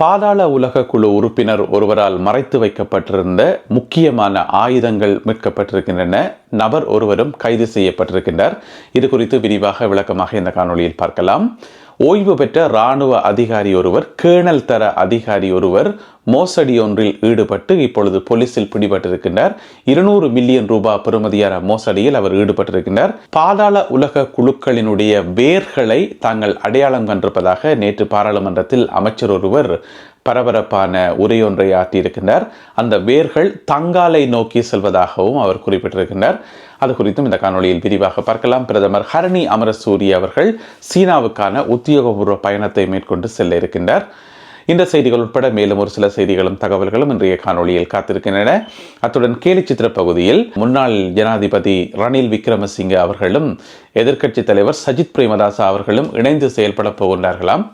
பாதாள உலக குழு உறுப்பினர் ஒருவரால் மறைத்து வைக்கப்பட்டிருந்த முக்கியமான ஆயுதங்கள் மீட்கப்பட்டிருக்கின்றன. நபர் ஒருவரும் கைது செய்யப்பட்டிருக்கின்றார். இது குறித்து விரிவாக விளக்கமாக இந்த காணொளியில் பார்க்கலாம். ஓய்வு பெற்ற இராணுவ அதிகாரி ஒருவர் கேணல் தர அதிகாரி ஒருவர் மோசடி ஒன்றில் ஈடுபட்டு இப்பொழுது போலீசில் பிடிபட்டிருக்கின்றார். இருநூறு மில்லியன் ரூபாய் பெறுமதியான மோசடியில் அவர் ஈடுபட்டிருக்கின்றார். பாதாள உலக குழுக்களினுடைய வேர்களை தாங்கள் அடையாளம் கண்டிருப்பதாக நேற்று பாராளுமன்றத்தில் அமைச்சர் ஒருவர் பரபரப்பான உரையொன்றை ஆற்றியிருக்கின்றார். அந்த வேர்கள் தங்காலை நோக்கி செல்வதாகவும் அவர் குறிப்பிட்டிருக்கின்றார். அது குறித்தும் இந்த காணொளியில் விரிவாக பார்க்கலாம். பிரதமர் ஹரணி அமரசூரி அவர்கள் சீனாவுக்கான உத்தியோகபூர்வ பயணத்தை மேற்கொண்டு செல்ல இருக்கின்றார். இந்த செய்திகள் உட்பட மேலும் ஒரு சில செய்திகளும் தகவல்களும் இன்றைய காணொளியில் காத்திருக்கின்றன. அத்துடன் கேலிச்சித்திர பகுதியில் முன்னாள் ஜனாதிபதி ரணில் விக்ரமசிங்க அவர்களும் எதிர்க்கட்சி தலைவர் சஜித் பிரேமதாசா அவர்களும் இணைந்து செயல்பட போகின்றார்களாம்.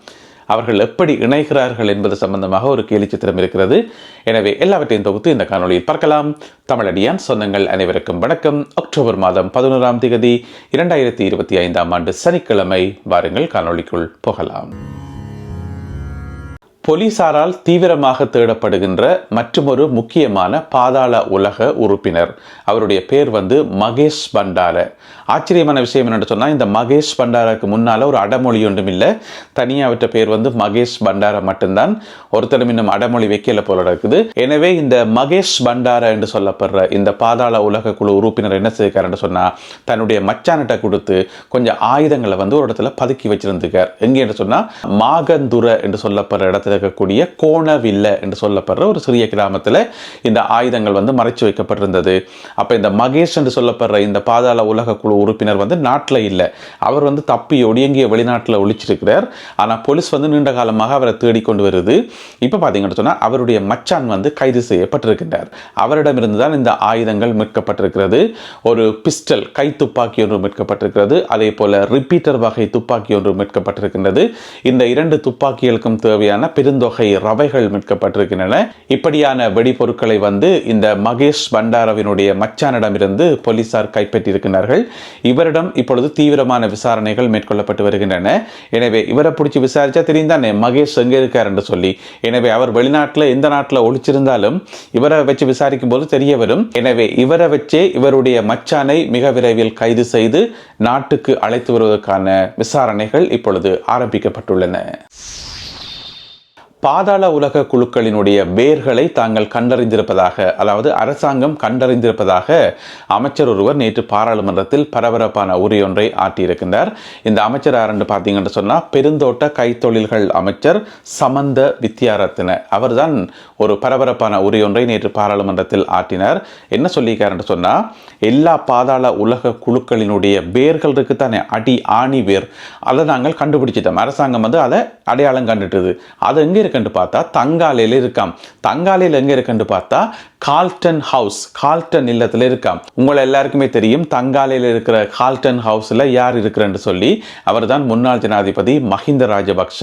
அவர்கள் எப்படி இணைகிறார்கள் என்பது சம்பந்தமாக ஒரு கேலி சித்திரம் இருக்கிறது. எனவே எல்லாவற்றையும் தொகுத்து இந்த காணொலியில் பார்க்கலாம். தமிழடியான் சொந்தங்கள் அனைவருக்கும் வணக்கம். அக்டோபர் மாதம் பதினோராம் தேதி இரண்டாயிரத்தி இருபத்தி ஐந்தாம் ஆண்டு சனிக்கிழமை வாருங்கள் காணொளிக்குள் போகலாம். போலீசாரால் தீவிரமாக தேடப்படுகின்ற மற்றொரு முக்கியமான பாதாள உலக உறுப்பினர். அவருடைய பேர் வந்து மகேஷ் பண்டார. ஆச்சரியமான விஷயம் என்னென்னு சொன்னால் இந்த மகேஷ் பண்டாராக்கு முன்னால் ஒரு அடமொழி ஒன்றும் இல்லை. தனியாக அவற்ற பேர் வந்து மகேஷ் பண்டார மட்டும்தான். ஒருத்தரும் இன்னும் அடமொழி வைக்கல போல இருக்குது எனவே இந்த மகேஷ் பண்டார என்று சொல்லப்படுற இந்த பாதாள உலக குழு உறுப்பினர் என்ன செய்யிருக்காருன்னு சொன்னால் தன்னுடைய மச்சானிட்ட கொடுத்து கொஞ்சம் ஆயுதங்களை வந்து ஒரு இடத்துல பதுக்கி வச்சிருந்துக்கார் எங்கே என்று சொன்னால் மாகந்துர என்று சொல்லப்படுற இடத்துல இருக்கக்கூடிய கோணவில்ல என்று சொல்லப்படுற ஒரு சிறிய கிராமத்தில் இந்த ஆயுதங்கள் வந்து மறைச்சு வைக்கப்பட்டிருந்தது. அப்போ இந்த மகேஷ் என்று சொல்லப்படுற இந்த பாதாள உலக குழு உறுப்பினர் வந்து நாட்டில் இல்லை. அவர் வந்து தப்பி ஒடியங்கிய வெளிநாட்டில் ஒழிச்சிருக்கிறார். ஆனால் போலீஸ் வந்து நீண்ட காலமாக அவரை தேடிக்கொண்டு வருது. இப்போ பார்த்தீங்கன்னு சொன்னால் அவருடைய மச்சான் வந்து கைது செய்யப்பட்டிருக்கின்றார். அவரிடமிருந்து தான் இந்த ஆயுதங்கள் மீட்கப்பட்டிருக்கிறது. ஒரு பிஸ்டல் கை துப்பாக்கி ஒன்று மீட்கப்பட்டிருக்கிறது. அதே போல ரிப்பீட்டர் வகை துப்பாக்கி ஒன்று மீட்கப்பட்டிருக்கின்றது. இந்த இரண்டு துப்பாக்கிகளுக்கும் தேவையான பெருந்தொகை ரவைகள் மீட்கப்பட்டிருக்கின்றன. இப்படியான வெடிபொருட்களை வந்து இந்த மகேஷ் பண்டாரவினுடைய மச்சானிடமிருந்து போலீசார் கைப்பற்றியிருக்கிறார்கள் இவரிடம் இப்பொழுது தீவிரமான விசாரணைகள் மேற்கொள்ளப்பட்டு வருகின்றன. எனவே இவரை பிடிச்சி விசாரிச்சா தெரியுந்தானே மகேஷ் எங்கே இருக்கார் என்று சொல்லி. எனவே அவர் வெளிநாட்டில் எந்த நாட்டில் ஒழிச்சிருந்தாலும் இவரை வச்சு விசாரிக்கும் போது தெரிய வரும். எனவே இவரை வச்சே இவருடைய மச்சானை மிக விரைவில் கைது செய்து நாட்டுக்கு அழைத்து வருவதற்கான விசாரணைகள் இப்பொழுது ஆரம்பிக்கப்பட்டுள்ளன. பாதாள உலக குழுக்களினுடைய வேர்களை தாங்கள் கண்டறிந்திருப்பதாக அதாவது அரசாங்கம் கண்டறிந்திருப்பதாக அமைச்சர் ஒருவர் நேற்று பாராளுமன்றத்தில் பரபரப்பான உரையொன்றை ஆற்றியிருக்கின்றார். இந்த அமைச்சர் யாருன்னு பார்த்தீங்கன்னு சொன்னால் பெருந்தோட்ட கைத்தொழில்கள் அமைச்சர் சமந்த வித்யாரத்தின அவர்தான் ஒரு பரபரப்பான உரையொன்றை நேற்று பாராளுமன்றத்தில் ஆற்றினார். என்ன சொல்லியிருக்காருன்னு சொன்னால் எல்லா பாதாள உலக குழுக்களினுடைய வேர்கள் இருக்குத்தானே அடி ஆணி வேர். அதை நாங்கள் கண்டுபிடிச்சிட்டோம். அரசாங்கம் வந்து அதை அடையாளம் கண்டுட்டுது. அது எங்கே இருக்குன்னு பார்த்தா தங்காலையில் இருக்காம். தங்காலையில் எங்கே இருக்குன்னு பார்த்தா கால்டன் ஹவுஸ் கால்டன் இல்லத்தில் இருக்காம். உங்களை எல்லாருக்குமே தெரியும் தங்காலையில் இருக்கிற கால்டன் ஹவுஸில் யார் இருக்கிறன்னு சொல்லி. அவர் தான் முன்னாள் ஜனாதிபதி மஹிந்த ராஜபக்ஷ.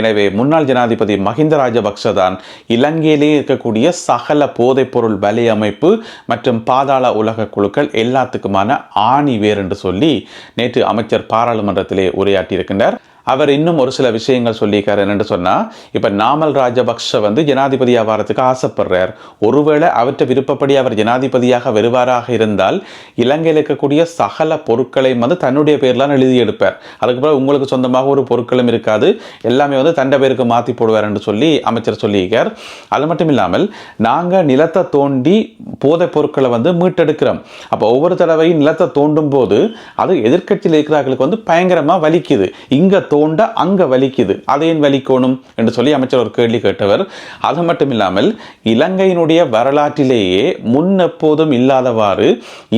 எனவே முன்னாள் ஜனாதிபதி மஹிந்த ராஜபக்ஷ தான் இலங்கையிலே இருக்கக்கூடிய சகல போதைப்பொருள் வலை அமைப்பு மற்றும் பாதாள உலக குழுக்கள் எல்லாத்துக்குமான ஆணி வேர் என்று சொல்லி நேற்று அமைச்சர் பாராளுமன்றத்திலே உரையாற்றியிருக்கின்றார். அவர் இன்னும் ஒரு சில விஷயங்கள் சொல்லியிருக்காரு. என்னென்னு சொன்னால் இப்போ நாமல் ராஜபக்ஷ வந்து ஜனாதிபதி ஆவாரத்துக்கு ஆசைப்படுறார். ஒருவேளை அவற்றை விருப்பப்படி அவர் ஜனாதிபதியாக வருவாராக இருந்தால் இலங்கையில் இருக்கக்கூடிய சகல பொருட்களையும் வந்து தன்னுடைய பேர்லாம் எழுதி எடுப்பார். அதுக்கப்புறம் உங்களுக்கு சொந்தமாக ஒரு பொருட்களும் இருக்காது. எல்லாமே வந்து தண்டை பேருக்கு மாற்றி போடுவார் என்று சொல்லி அமைச்சர் சொல்லியிருக்கார். அது மட்டும் இல்லாமல் நாங்கள் நிலத்தை தோண்டி போதைப் பொருட்களை வந்து மீட்டெடுக்கிறோம். அப்போ ஒவ்வொரு தடவையும் நிலத்தை தோண்டும் போது அது எதிர்க்கட்சியில் இருக்கிறார்களுக்கு வந்து பயங்கரமாக வலிக்குது. இங்கே தோண்ட அங்கே வலிக்குது. அதையும் வலிக்கணும்? என்று சொல்லி அமைச்சர் ஒரு கேள்வி கேட்டவர் அது மட்டும் இல்லாமல் இலங்கையினுடைய வரலாற்றிலேயே முன் எப்போதும் இல்லாதவாறு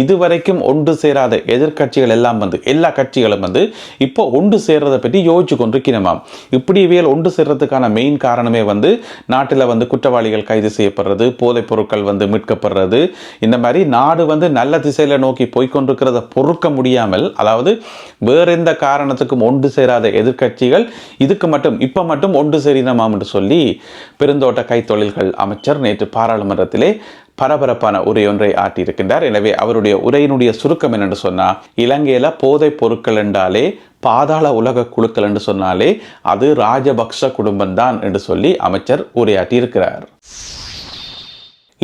இதுவரைக்கும் ஒன்று சேராத எதிர்க்கட்சிகள் எல்லாம் வந்து எல்லா கட்சிகளும் வந்து இப்போ ஒன்று சேர்றதை பற்றி யோசிச்சு கொண்டிருக்கிறோமாம். இவையில் ஒன்று சேர்றதுக்கான மெயின் காரணமே வந்து நாட்டில் வந்து குற்றவாளிகள் கைது செய்யப்படுறது போதைப் பொருட்கள் வந்து மீட்கப்படுறது இந்த மாதிரி நாடு வந்து நல்ல திசையில் நோக்கி போய்கொண்டிருக்கிறத பொறுக்க முடியாமல் அதாவது வேற எந்த காரணத்துக்கும் ஒன்று சேராத எதிர்க்கட்சிகள் இதுக்கு மட்டும் இப்போ மட்டும் ஒன்று சேரினமாம் என்று சொல்லி பெருந்தோட்ட கைத்தொழில்கள் அமைச்சர் நேற்று பாராளுமன்றத்திலே பரபரப்பான உரையொன்றை ஆட்டியிருக்கின்றார் எனவே அவருடைய உரையினுடைய சுருக்கம் என்னென்று சொன்னால் இலங்கையில் போதைப் பொருட்கள் என்றாலே பாதாள உலக குழுக்கள் என்று சொன்னாலே அது ராஜபக்ஷ குடும்பம்தான் என்று சொல்லி அமைச்சர் உரையாற்றியிருக்கிறார்.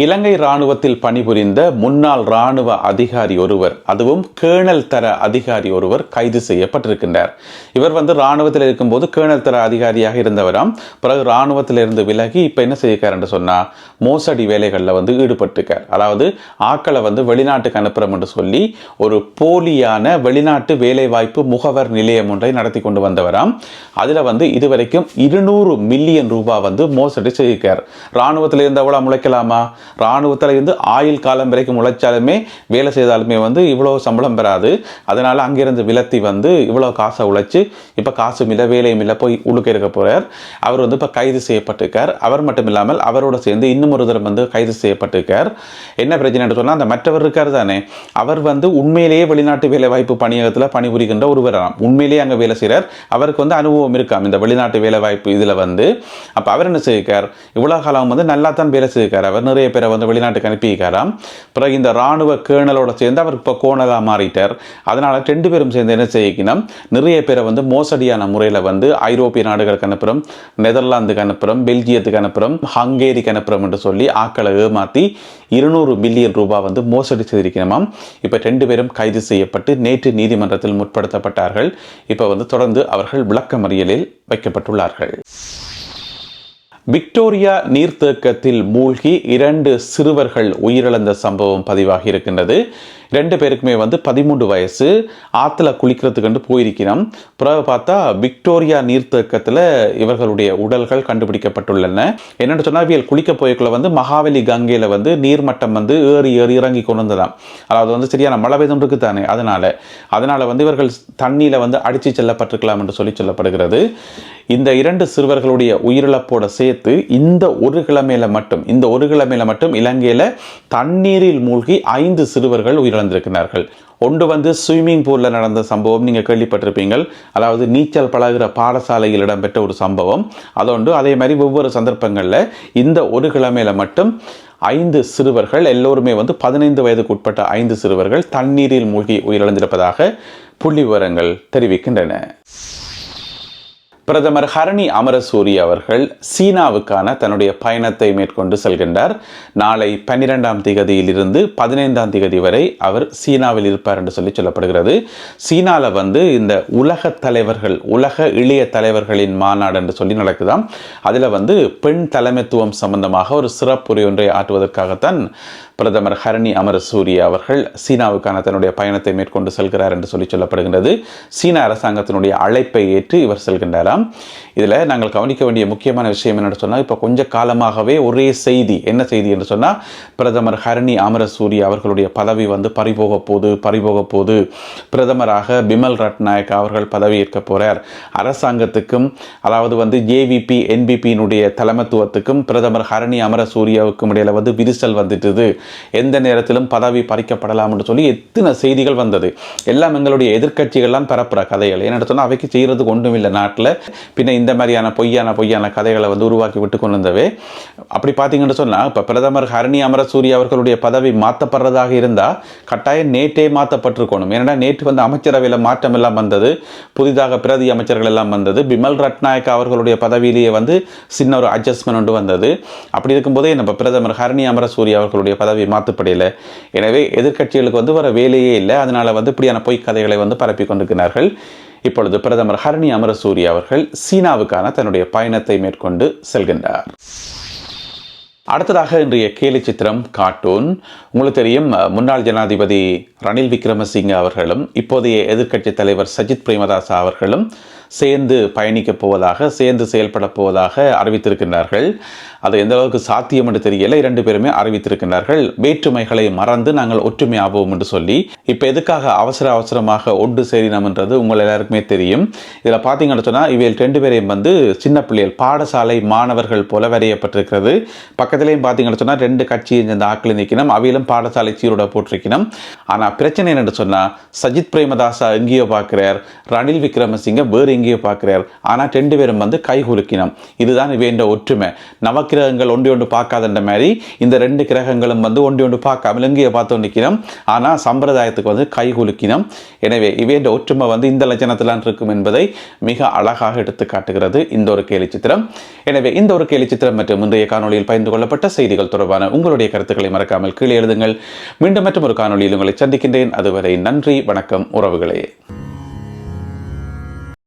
இலங்கை இராணுவத்தில் பணிபுரிந்த முன்னாள் இராணுவ அதிகாரி ஒருவர் அதுவும் கேணல் தர அதிகாரி ஒருவர் கைது செய்யப்பட்டிருக்கின்றார். இவர் வந்து இராணுவத்தில் இருக்கும்போது கேணல் தர அதிகாரியாக இருந்தவராம். பிறகு ராணுவத்தில் இருந்து விலகி இப்போ என்ன செய்யிருக்கார் என்று சொன்னால் மோசடி வேலைகளில் வந்து ஈடுபட்டிருக்கார். அதாவது ஆக்களை வந்து வெளிநாட்டுக்கு அனுப்புகிறோம் என்று சொல்லி ஒரு போலியான வெளிநாட்டு வேலைவாய்ப்பு முகவர் நிலையம் ஒன்றை நடத்தி கொண்டு வந்தவராம். அதில் வந்து இதுவரைக்கும் இருநூறு மில்லியன் ரூபாய் வந்து மோசடி செய்திருக்கார் இராணுவத்தில் இருந்தவளா முளைக்கலாமா? இராணுவத்தில் இருந்து ஆயுள் காலம் வரைக்கும் உழைச்சாலுமே வேலை செய்தாலுமே வந்து இவ்வளோ சம்பளம் பெறாது. அதனால் அங்கிருந்து விலத்தி வந்து இவ்வளோ காசை உழைச்சி இப்போ காசும் இல்லை வேலையும் இல்லை போய் உள்ளுக்க இருக்க போகிறார் அவர் வந்து இப்போ கைது செய்யப்பட்டிருக்கார். அவர் மட்டும் இல்லாமல் அவரோட சேர்ந்து இன்னும் ஒரு தரம் வந்து கைது செய்யப்பட்டிருக்கார். என்ன பிரச்சனைன்னு சொன்னால் அந்த மற்றவர் இருக்கார் தானே. அவர் வந்து உண்மையிலேயே வெளிநாட்டு வேலை வாய்ப்பு பணியகத்தில் பணிபுரிகின்ற ஒருவராம். உண்மையிலேயே அங்கே வேலை செய்கிறார் அவருக்கு வந்து அனுபவம் இருக்காம். இந்த வெளிநாட்டு வேலை வாய்ப்பு இதில் வந்து. அப்போ அவர் என்ன செய்யிருக்கார் இவ்வளோ காலம் வந்து நல்லா தான் வேலை செய்யிருக்கார் அவர் நிறைய பேரை வந்து வெளிநாட்டுக்கு அனுப்பியிருக்காராம் பிறகு இந்த ராணுவ கேணலோட சேர்ந்து அவர் இப்போ கோணலாக மாறிட்டார். அதனால் ரெண்டு பேரும் சேர்ந்து என்ன செய்யணும் நிறைய பேரை வந்து மோசடியான முறையில் வந்து ஐரோப்பிய நாடுகளுக்கு அனுப்புகிறோம் நெதர்லாந்துக்கு அனுப்புகிறோம் பெல்ஜியத்துக்கு அனுப்புகிறோம் ஹங்கேரிக்கு அனுப்புகிறோம் என்று சொல்லி ஆக்களை ஏமாற்றி இருநூறு மில்லியன் ரூபாய் வந்து மோசடி செய்திருக்கணுமாம் இப்போ ரெண்டு பேரும் கைது செய்யப்பட்டு நேற்று நீதிமன்றத்தில் முற்படுத்தப்பட்டார்கள். இப்போ வந்து தொடர்ந்து அவர்கள் விளக்கமறியலில் வைக்கப்பட்டுள்ளார்கள். விக்டோரியா நீர்த்தேக்கத்தில் மூழ்கி இரண்டு சிறுவர்கள் உயிரிழந்த சம்பவம் பதிவாகி இருக்கின்றது ரெண்டு பேருக்குமே வந்து பதிமூன்று வயசு ஆற்றுல குளிக்கிறதுக்கு போயிருக்கிறோம். பிறகு பார்த்தா விக்டோரியா நீர்த்தேக்கத்தில் இவர்களுடைய உடல்கள் கண்டுபிடிக்கப்பட்டுள்ளன. என்னென்னு சொன்னால் இவர்கள் குளிக்க போய்க்குள்ள வந்து மகாவலி கங்கையில் வந்து நீர்மட்டம் வந்து ஏறி ஏறி இறங்கி கொண்டு வந்ததாம் அதாவது வந்து சரியான மழை பெய்தும் தானே அதனால். அதனால் வந்து இவர்கள் தண்ணியில் வந்து அடித்து செல்லப்பட்டிருக்கலாம் என்று சொல்லி சொல்லப்படுகிறது. இந்த இரண்டு சிறுவர்களுடைய உயிரிழப்போட சேர்த்து இந்த ஒரு கிழமையில் மட்டும் இந்த ஒரு கிழமையில் மட்டும் இலங்கையில் தண்ணீரில் மூழ்கி ஐந்து சிறுவர்கள் வந்திருக்கிறார்கள் ஒன்று வந்து ஸ்விம்மிங் பூலில் நடந்த சம்பவம் நீங்கள் கேள்விப்பட்டிருப்பீங்கள். அதாவது நீச்சல் பழகுற பாடசாலையில் இடம்பெற்ற ஒரு சம்பவம். அதொன்று அதே மாதிரி ஒவ்வொரு சந்தர்ப்பங்களில் இந்த ஒரு கிழமையில மட்டும் ஐந்து சிறுவர்கள் எல்லோருமே வந்து பதினைந்து வயதுக்கு உட்பட்ட ஐந்து சிறுவர்கள் தண்ணீரில் மூழ்கி உயிரிழந்திருப்பதாக புள்ளி விவரங்கள் தெரிவிக்கின்றன. பிரதமர் ஹரணி அமரசூரி அவர்கள் சீனாவுக்கான தன்னுடைய பயணத்தை மேற்கொண்டு செல்கின்றார். நாளை பன்னிரெண்டாம் திகதியிலிருந்து பதினைந்தாம் திகதி வரை அவர் சீனாவில் இருப்பார் என்று சொல்லி சொல்லப்படுகிறது. சீனாவில் வந்து இந்த உலக தலைவர்கள் உலக இளைய தலைவர்களின் மாநாடு என்று சொல்லி நடக்குதாம். அதில் வந்து பெண் தலைமைத்துவம் சம்பந்தமாக ஒரு சிறப்புரை ஒன்றை ஆற்றுவதற்காகத்தான் பிரதமர் ஹரணி அமரசூரிய அவர்கள் சீனாவுக்கான தன்னுடைய பயணத்தை மேற்கொண்டு செல்கிறார் என்று சொல்லி சொல்லப்படுகின்றது. சீன அரசாங்கத்தினுடைய அழைப்பை ஏற்று இவர் செல்கின்றாராம். இதில் நாங்கள் கவனிக்க வேண்டிய முக்கியமான விஷயம் என்னென்னு சொன்னால் இப்போ கொஞ்ச காலமாகவே ஒரே செய்தி என்ன செய்தி என்று சொன்னால் பிரதமர் ஹரணி அமரசூரிய அவர்களுடைய பதவி வந்து பறிபோக போது பறிபோக போது பிரதமராக பிமல் ரட்நாயக் அவர்கள் பதவி ஏற்க போகிறார் அரசாங்கத்துக்கும் அதாவது வந்து ஜேவிபி என்பிபியினுடைய தலைமத்துவத்துக்கும் பிரதமர் ஹரணி அமரசூரியாவுக்கும் இடையில் வந்து விரிசல் வந்துட்டுது. எந்த நேரத்திலும் பதவி பறிக்கப்படலாம் என்று சொல்லி எத்தனை செய்திகள் வந்தது. எல்லாம் எங்களுடைய எதிர்கட்சிகள்லாம் பரப்புற கதைகள். என்ன சொன்னால் அவைக்கு செய்கிறதுக்கு ஒன்றும் இல்லை நாட்டில். பின்ன இந்த மாதிரியான பொய்யான பொய்யான கதைகளை வந்து உருவாக்கி விட்டு கொண்டு வந்தவே அப்படி பார்த்தீங்கன்னு சொன்னால் இப்போ பிரதமர் ஹரணி அமரசூரி அவர்களுடைய பதவி மாற்றப்படுறதாக இருந்தால் கட்டாயம் நேற்றே மாற்றப்பட்டிருக்கணும் ஏன்னா நேற்று வந்து அமைச்சரவையில் மாற்றம் எல்லாம் வந்தது. புதிதாக பிரதி அமைச்சர்கள் எல்லாம் வந்தது. பிமல் ரட்நாயக் அவர்களுடைய பதவியிலேயே வந்து சின்ன ஒரு அட்ஜஸ்ட்மெண்ட் ஒன்று வந்தது. அப்படி இருக்கும்போதே நம்ம பிரதமர் ஹரணி அமரசூரி அவர்களுடைய பதவி பதவி மாற்றப்படையில் எனவே எதிர்க்கட்சிகளுக்கு வந்து வர வேலையே இல்லை. அதனால் வந்து இப்படியான பொய்க் கதைகளை வந்து பரப்பி கொண்டிருக்கிறார்கள். இப்பொழுது பிரதமர் ஹரணி அமரசூரி அவர்கள் சீனாவுக்கான தன்னுடைய பயணத்தை மேற்கொண்டு செல்கின்றார். அடுத்ததாக இன்றைய கேலி சித்திரம் கார்ட்டூன். உங்களுக்கு தெரியும் முன்னாள் ஜனாதிபதி ரணில் விக்ரமசிங்க அவர்களும் இப்போதைய எதிர்க்கட்சி தலைவர் சஜித் பிரேமதாசா அவர்களும் சேர்ந்து பயணிக்கப் போவதாக சேர்ந்து செயல்பட போவதாக அறிவித்திருக்கின்றார்கள். அது எந்த அளவுக்கு சாத்தியம் என்று தெரியல. இரண்டு பேருமே அறிவித்திருக்கின்றார்கள். வேற்றுமைகளை மறந்து நாங்கள் ஒற்றுமை ஆவோம் என்று சொல்லி. இப்போ எதுக்காக அவசர அவசரமாக ஒன்று சேரினம்ன்றது உங்கள் எல்லாருக்குமே தெரியும். இதில் பார்த்தீங்கன்னு சொன்னால் இவையில் ரெண்டு பேரையும் வந்து சின்ன பிள்ளைகள் பாடசாலை மாணவர்கள் போல வரையப்பட்டிருக்கிறது. பக்கத்துலேயும் பார்த்தீங்கன்னு சொன்னால் ரெண்டு கட்சியை இந்த ஆக்களை நிற்கணும் அவையிலும் பாடசாலை சீரோட போட்டிருக்கணும் ஆனால் பிரச்சனை என்னென்னு சொன்னால் சஜித் பிரேமதாசா எங்கேயோ பார்க்குறார் ரணில் விக்ரமசிங்க வேறு எங்கேயோ பார்க்கிறார். ஆனால் ரெண்டு பேரும் வந்து கை குலுக்கினோம். இதுதான் வேண்ட ஒற்றுமை. நவக்கிரகங்கள் ஒன்று ஒன்று பார்க்காதன்ற மாதிரி இந்த ரெண்டு கிரகங்களும் வந்து ஒன்றி ஒன்று பார்க்காமல் எங்கேயோ பார்த்து நிற்கிறோம் ஆனால் சம்பிரதாயத்துக்கு வந்து கை குலுக்கினோம். எனவே இவேண்ட ஒற்றுமை வந்து இந்த லட்சணத்திலான் இருக்கும் என்பதை மிக அழகாக எடுத்து காட்டுகிறது இந்த ஒரு கேலி சித்திரம். எனவே இந்த ஒரு கேலி சித்திரம் மற்றும் இன்றைய காணொலியில் பகிர்ந்து கொள்ளப்பட்ட செய்திகள் தொடர்பான உங்களுடைய கருத்துக்களை மறக்காமல் கீழே எழுதுங்கள். மீண்டும் மற்றும் ஒரு காணொலியில் உங்களை சந்திக்கின்றேன். அதுவரை நன்றி வணக்கம் உறவுகளே.